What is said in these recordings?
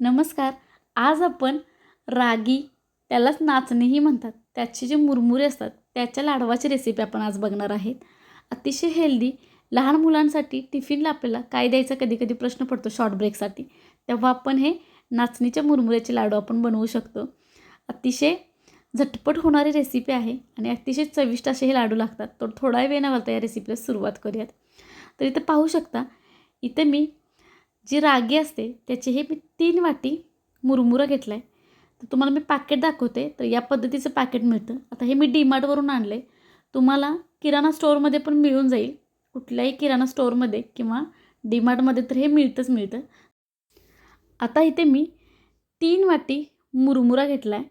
नमस्कार. आज आपण रागी त्यालाच नाचणीही म्हणतात. त्याचे जे मुरमुरे असतात त्याच्या लाडवाची रेसिपी आपण आज बघणार आहेत. अतिशय हेल्दी लहान मुलांसाठी टिफिनला आपल्याला काय द्यायचा कधी कधी प्रश्न पडतो शॉर्ट ब्रेकसाठी तेव्हा आपण हे नाचणीच्या मुरमुऱ्याचे लाडू आपण बनवू शकतो. अतिशय झटपट होणारी रेसिपी आहे आणि अतिशय चविष्ट असे हे लाडू लागतात. तर थोडा वेळ न घालता या रेसिपीला सुरुवात करूयात. तर इथं पाहू शकता इथं मी जी रागी असते त्याचे हे मी तीन वाटी मुरमुरं घेतला आहे तर तुम्हाला मी पॅकेट दाखवते तर या पद्धतीचं पॅकेट मिळतं. आता हे मी डीमार्टवरून आणलं आहे तुम्हाला किराणा स्टोअरमध्ये पण मिळून जाईल. कुठल्याही किराणा स्टोअरमध्ये किंवा डीमार्टमध्ये तर हे मिळतंच मिळतं. आता इथे मी तीन वाटी मुरमुरा घेतला आहे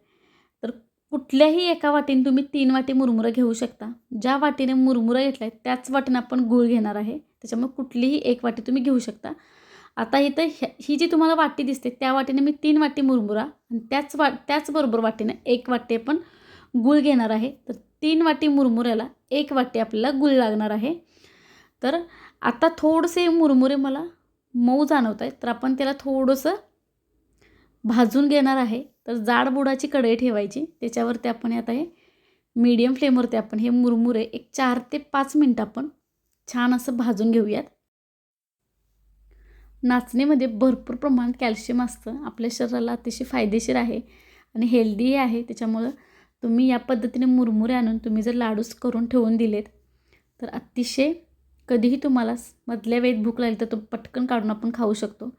तर कुठल्याही एका वाटीने तुम्ही तीन वाटी मुरमुरा घेऊ शकता. ज्या वाटीने मुरमुरा घेतला आहे त्याच वाटीने आपण गूळ घेणार आहे. त्याच्यामुळे कुठलीही एक वाटी तुम्ही घेऊ शकता. आता इथं ह्या ही जी तुम्हाला वाटी दिसते त्या वाटीने मी तीन वाटी मुरमुरा आणि त्याच वा त्याचबरोबर वाटीने एक वाटी आपण गुळ घेणार आहे. तर तीन वाटी मुरमुऱ्याला एक वाटी आपल्याला गुळ लागणार आहे. तर आता थोडंसे मुरमुरे मला मऊ जाणवत आहेत. तर आपण त्याला थोडंसं भाजून घेणार आहे. तर जाड बुडाची कढई ठेवायची. त्याच्यावरती आपण आता हे मीडियम फ्लेमवरती आपण हे मुरमुरे एक चार ते पाच मिनटं आपण छान असं भाजून घेऊयात. नाचणीमध्ये भरपूर प्रमाणात कॅल्शियम असतं. आपल्या शरीराला अतिशय फायदेशीर आहे आणि हेल्दीही आहे. त्याच्यामुळं तुम्ही या पद्धतीने मुरमुरे आणून तुम्ही जर लाडूस करून ठेवून दिलेत तर अतिशय कधीही तुम्हाला मधल्या वेळेत भूक लागली तर तो पटकन काढून आपण खाऊ शकतो.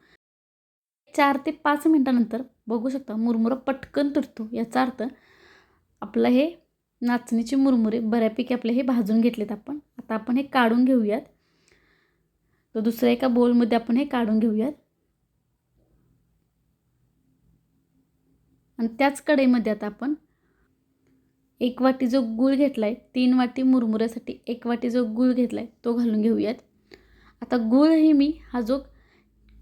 चार ते पाच मिनटानंतर बघू शकता मुरमुरा पटकन तुटतो याचा अर्थ आपलं हे नाचणीचे मुरमुरे बऱ्यापैकी आपले हे भाजून घेतलेत आपण. आता आपण हे काढून घेऊयात. तर दुसऱ्या एका बोलमध्ये आपण हे काढून घेऊयात. आणि त्याच कढईमध्ये आता आपण एक वाटी जो गूळ घेतला आहे तीन वाटी मुरमुऱ्यासाठी एक वाटी जो गूळ घेतला आहे तो घालून घेऊयात. आता गूळही मी हा जो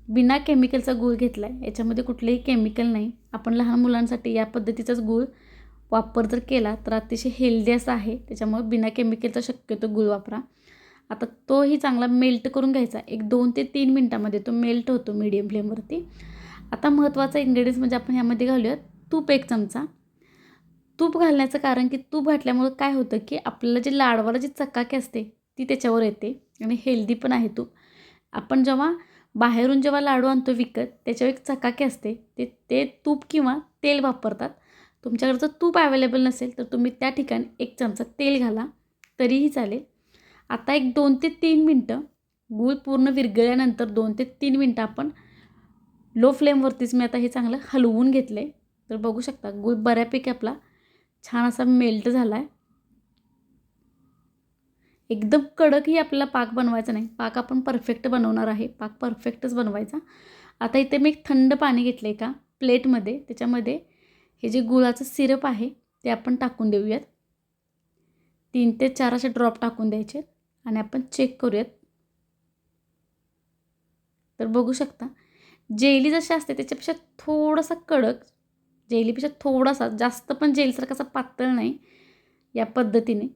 बिना केमिकलचा गूळ घेतला आहे याच्यामध्ये कुठलेही केमिकल नाही. आपण लहान मुलांसाठी या पद्धतीचाच गूळ वापर जर केला तर अतिशय हेल्दी असा आहे. त्याच्यामुळे बिना केमिकलचा शक्यतो गूळ वापरा. आता तोही चांगला मेल्ट करून घ्यायचा. एक दोन ते तीन मिनटामध्ये तो मेल्ट होतो मीडियम फ्लेमवरती आता महत्त्वाचा इन्ग्रेडियंट्स म्हणजे आपण ह्यामध्ये घालूयात तूप एक चमचा. तूप घालण्याचं कारण की तूप घातल्यामुळं काय होतं की आपल्याला जे लाडवाला जी चकाकी असते ती त्याच्यावर येते आणि हेल्दी पण आहे तूप. आपण जेव्हा बाहेरून जेव्हा लाडू आणतो विकत त्याच्यावर एक चकाकी असते ते ते तूप किंवा तेल वापरतात. तुमच्याकडचं जर तूप अवेलेबल नसेल तर तुम्ही त्या ठिकाणी एक चमचा तेल घाला तरीही चालेल. आता एक दोन ते तीन मिनटं गूळ पूर्ण विरघळल्यानंतर दोन ते तीन मिनटं आपण लो फ्लेमवरतीच मी आता हे चांगलं हलवून घेतलं आहे तर बघू शकता गूळ बऱ्यापैकी आपला छान असा मेल्ट झाला आहे एकदम कडकही आपल्याला पाक बनवायचा नाही. पाक आपण परफेक्ट बनवणार आहे. पाक परफेक्टच बनवायचा. आता इथे मी एक थंड पाणी घेतलं आहे का? प्लेटमध्ये. त्याच्यामध्ये हे जे गुळाचं सिरप आहे ते आपण टाकून देऊयात. तीन ते चार असे ड्रॉप टाकून द्यायचे आणि आपण चेक करूयात. तर बघू शकता जेली जशी असते त्याच्यापेक्षा थोडासा कडक जेलीपेक्षा थोडासा जास्त पण जेलीसारखा असा पातळ नाही या पद्धतीने.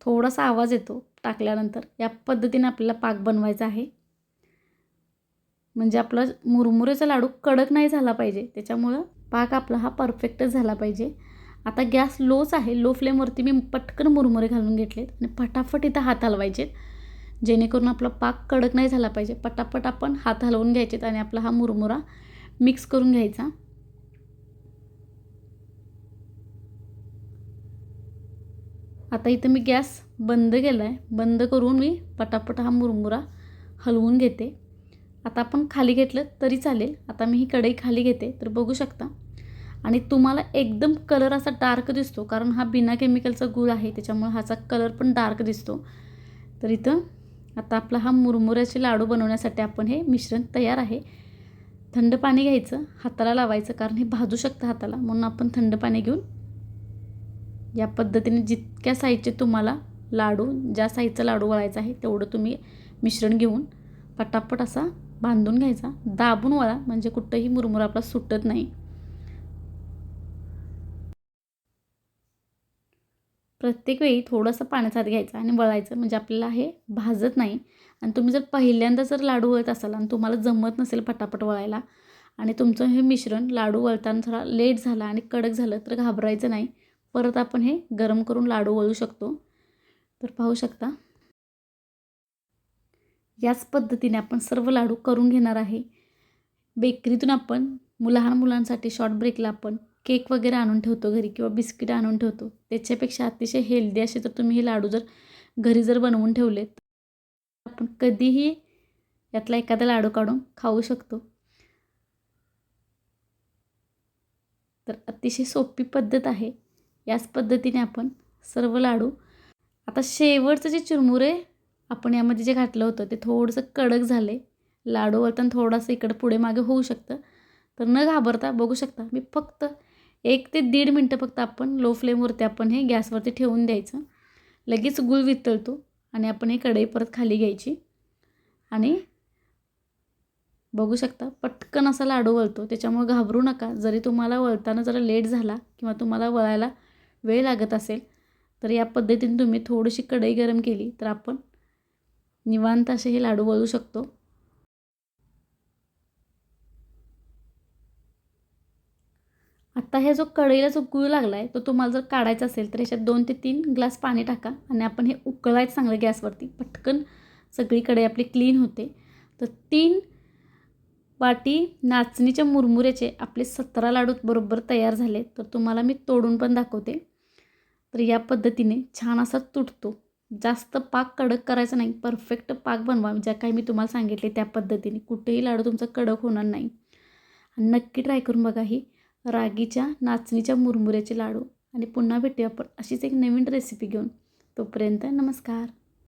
थोडासा आवाज येतो टाकल्यानंतर या पद्धतीने आपल्याला पाक बनवायचा आहे. म्हणजे आपला मुरमुरेचा लाडू कडक नाही झाला पाहिजे त्याच्यामुळं पाक आपला हा परफेक्टच झाला पाहिजे. आता गॅस लोच आहे. लो फ्लेमवरती मी पटकन मुरमुरे घालून घेतलेत आणि फटाफट इथं हात हलवायचेत. जेणेकरून आपला पाक कडक नाही झाला पाहिजे. पटापट आपण हात हलवून घ्यायचेत आणि आपला हा मुरमुरा मिक्स करून घ्यायचा. आता इथं मी गॅस बंद केला आहे बंद करून मी पटापट हा मुरमुरा हलवून घेते. आता आपण खाली घेतलं तरी चालेल. आता मी ही कढई खाली घेते. तर बघू शकता. आणि तुम्हाला एकदम कलर असा डार्क दिसतो कारण हा बिना केमिकलचा गूळ आहे त्याच्यामुळे ह्याचा कलर पण डार्क दिसतो. तर इथं आता आपला हा मुरमुऱ्याचे लाडू बनवण्यासाठी आपण हे मिश्रण तयार आहे. थंड पाणी घ्यायचं हाताला लावायचं कारण हे भाजू शकतं हाताला म्हणून आपण थंड पाणी घेऊन या पद्धतीने जितक्या साईजचे तुम्हाला लाडू ज्या साईजचा लाडू वळायचा आहे तेवढं तुम्ही मिश्रण घेऊन पटापट असा बांधून घ्यायचा. दाबून वळा म्हणजे कुठंही मुरमुरा आपला सुटत नाही. प्रत्येक वेळी थोडंसं पाण्याचा हात घ्यायचा आणि वळायचं. म्हणजे आपल्याला हे भाजत नाही. आणि तुम्ही जर पहिल्यांदा जर लाडू वळत असाल आणि तुम्हाला जमत नसेल पटापट वळायला आणि तुमचं हे मिश्रण लाडू वळताना थोडा लेट झाला आणि कडक झालं तर घाबरायचं नाही. परत आपण हे गरम करून लाडू वळू शकतो. तर पाहू शकता. याच पद्धतीने आपण सर्व लाडू करून घेणार आहे. बेकरीतून आपण लहान मुलांसाठी शॉर्ट ब्रेकला आपण केक वगैरे आणून ठेवतो घरी किंवा बिस्किट आणून ठेवतो. त्याच्यापेक्षा अतिशय हेल्दी असे तर तुम्ही हे लाडू जर घरी जर बनवून ठेवलेत आपण कधीही यातला एखादा लाडू काढून खाऊ शकतो. तर अतिशय सोपी पद्धत आहे. याच पद्धतीने आपण सर्व लाडू आता शेवटचं जे चिरमुरे आपण यामध्ये जे घातलं होतं ते थोडंसं कडक झाले. लाडू वरताना थोडंसं इकडं पुढे मागे होऊ शकतं. तर न घाबरता बघू शकता. मी फक्त एक ते दीड मिनटं फक्त आपण लो फ्लेमवरती आपण हे गॅसवरती ठेवून द्यायचं. लगेच गुळ वितळतो आणि आपण हे कढई परत खाली घ्यायची. आणि बघू शकता पटकन असा लाडू वळतो. त्याच्यामुळे घाबरू नका. जरी तुम्हाला वळताना जरा लेट झाला किंवा तुम्हाला वळायला वेळ लागत असेल तर या पद्धतीने तुम्ही थोडीशी कढई गरम केली तर आपण निवांत असे हे लाडू वळू शकतो. आत्ता ह्या जो कढईला जो गूळ लागला आहे तो तुम्हाला जर काढायचा असेल तर याच्यात दोन ते तीन ग्लास पाणी टाका आणि आपण हे उकळायचं चांगलं गॅसवरती. पटकन सगळी कढई आपली क्लीन होते. तर तीन वाटी नाचणीच्या मुरमुऱ्याचे आपले सतरा लाडू बरोबर तयार झाले. तर तुम्हाला मी तोडून पण दाखवते. तर या पद्धतीने छान असा तुटतो. जास्त पाक कडक करायचा नाही परफेक्ट पाक बनवा. ज्या काही मी तुम्हाला सांगितले त्या पद्धतीने. कुठेही लाडू तुमचा कडक होणार नाही. नक्की ट्राय करून बघा ही. रागीच्या नाचणीच्या मुरमुऱ्याचे लाडू. आणि पुन्हा भेटूया आपण अशीच एक नवीन रेसिपी घेऊन. तोपर्यंत नमस्कार.